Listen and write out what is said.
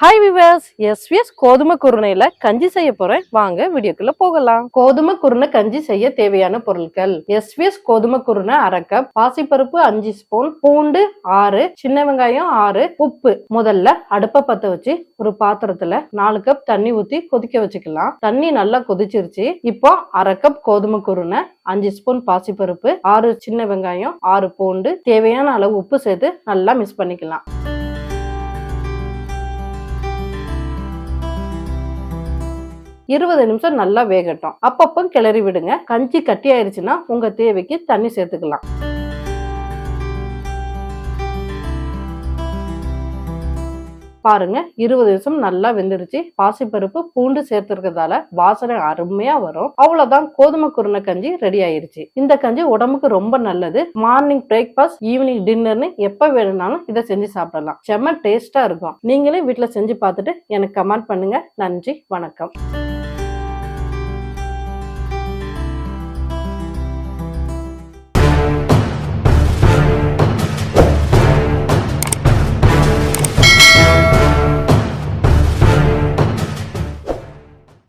Hi viewers SVS கோதுமை குருணையில கஞ்சி செய்ய போறேன். வாங்க வீடியோக்குள்ள போகலாம். கோதுமை குருணை கஞ்சி செய்ய தேவையான பொருட்கள். எஸ்விஎஸ் கோதுமை குருணை அரை கப் பாசிப்பருப்பு அஞ்சு ஸ்பூன் பூண்டு ஆறு சின்ன வெங்காயம் ஆறு உப்பு. முதல்ல அடுப்பை பத்த வச்சு ஒரு பாத்திரத்துல நாலு கப் தண்ணி ஊத்தி கொதிக்க வச்சுக்கலாம். தண்ணி நல்லா கொதிச்சிருச்சு. இப்போ அரை கப் கோதுமை குருணை அஞ்சு ஸ்பூன் பாசிப்பருப்பு ஆறு சின்ன வெங்காயம் ஆறு பூண்டு. தேவையான அளவு உப்பு சேர்த்து நல்லா மிக்ஸ் பண்ணிக்கலாம். இருபது நிமிஷம் நல்லா வேகட்டும். அப்பப்போ கிளறி விடுங்க. கஞ்சி கட்டி உங்கள் உங்க தேவைக்கு தண்ணி சேர்த்துக்கலாம். பாருங்க இருபது நிமிஷம் நல்லா வெந்துடுச்சு பாசிப்பருப்பு பூண்டு சேர்த்துருக்கிறதால வாசனை அருமையா வரும். அவ்வளவுதான் கோதுமை குருணை கஞ்சி ரெடி ஆயிருச்சு. இந்த கஞ்சி உடம்புக்கு ரொம்ப நல்லது. மார்னிங் பிரேக்ஃபாஸ்ட் ஈவினிங் டின்னர்னு எப்ப வேணும்னாலும் இதை செஞ்சு சாப்பிடலாம். செம்ம டேஸ்டா இருக்கும். நீங்களே வீட்டுல செஞ்சு பார்த்துட்டு எனக்கு கமெண்ட் பண்ணுங்க. நன்றி வணக்கம்.